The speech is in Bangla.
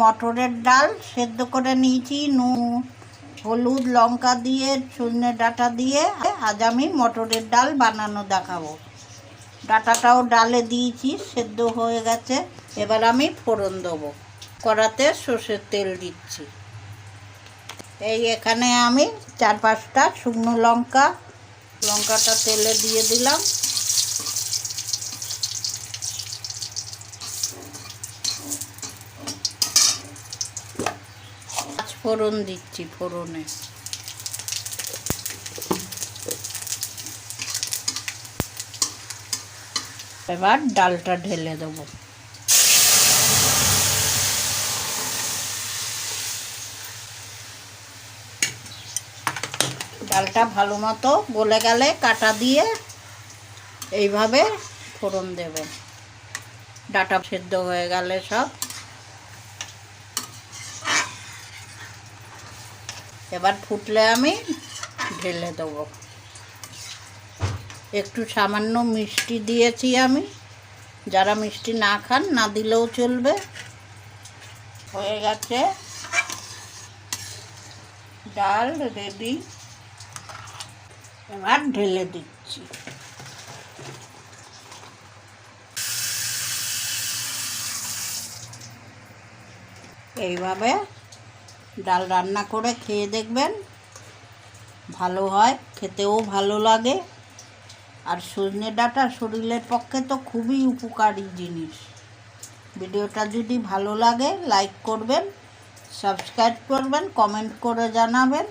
মটরের ডাল সেদ্ধ করে নিয়েছি, নুন, হলুদ, লঙ্কা দিয়ে সজনে ডাঁটা দিয়ে। আজ আমি মটরের ডাল বানানো দেখাবো। ডাঁটাটাও ডালে দিয়েছি, সেদ্ধ হয়ে গেছে। এবার আমি ফোড়ন দেবো। কড়াতে সর্ষের তেল দিচ্ছি। এই এখানে আমি চার পাঁচটা শুকনো লঙ্কা, লঙ্কাটা তেলে দিয়ে দিলাম। ফোড়ন দিচ্ছি, ফোড়নে। এবার ডালটা ঢেলে দেবো। ডালটা ভালো মতো গলে গেলে কাটা দিয়ে এইভাবে ফোড়ন দেবেন ডাটা সেদ্ধ হয়ে গেলে সব। এবার ফুটলে আমি ঢেলে দেবো। একটু সামান্য মিষ্টি দিয়েছি আমি। যারা মিষ্টি না খান, না দিলেও চলবে। হয়ে গেছে। ডাল রেডি এবার ঢেলে দিচ্ছি। এইভাবে ডাল রান্না করে খেয়ে দেখবেন। ভালো হয়, খেতেও ভালো লাগে। আর সজনে ডাটা শরীরের পক্ষে তো খুবই উপকারী জিনিস। ভিডিওটা যদি ভালো লাগে লাইক করবেন সাবস্ক্রাইব করবেন কমেন্ট করে জানাবেন।